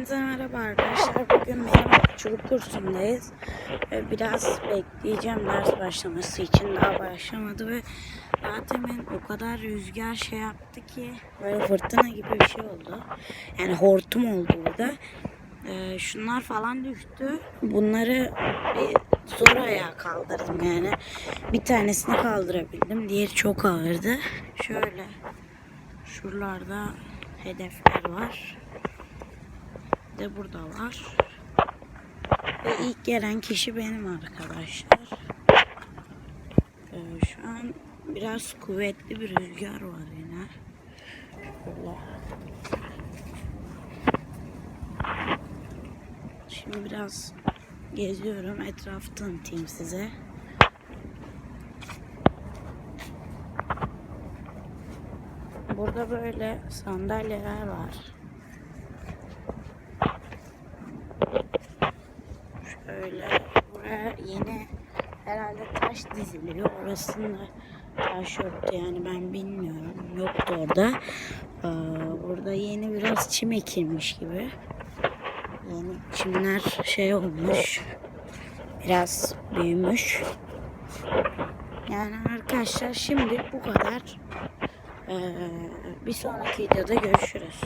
Hepinize merhaba arkadaşlar. Bugün okçuluk kursundayız. Biraz bekleyeceğim ders başlaması için. Daha başlamadı ve temin o kadar rüzgar şey yaptı ki böyle fırtına gibi bir şey oldu. Yani hortum oldu burada. Ee, şunlar falan düştü. Bunları zor ayağa kaldırdım yani. Bir tanesini kaldırabildim. Diğeri çok ağırdı. Şöyle şuralarda hedefler var. De burada var. Ve ilk gelen kişi benim arkadaşlar. Ee, şu an biraz kuvvetli bir rüzgar var yine. Şöyle. Şimdi biraz geziyorum. Etrafı tanıtayım size. Burada böyle sandalyeler var. Şöyle buraya yeni herhalde taş diziliyor. Orasında taş yoktu yani ben bilmiyorum. Yoktu orada. Ee, burada yeni biraz çim ekilmiş gibi. Yeni çimler şey olmuş. Biraz büyümüş. Yani arkadaşlar şimdi bu kadar. Ee, bir sonraki videoda görüşürüz.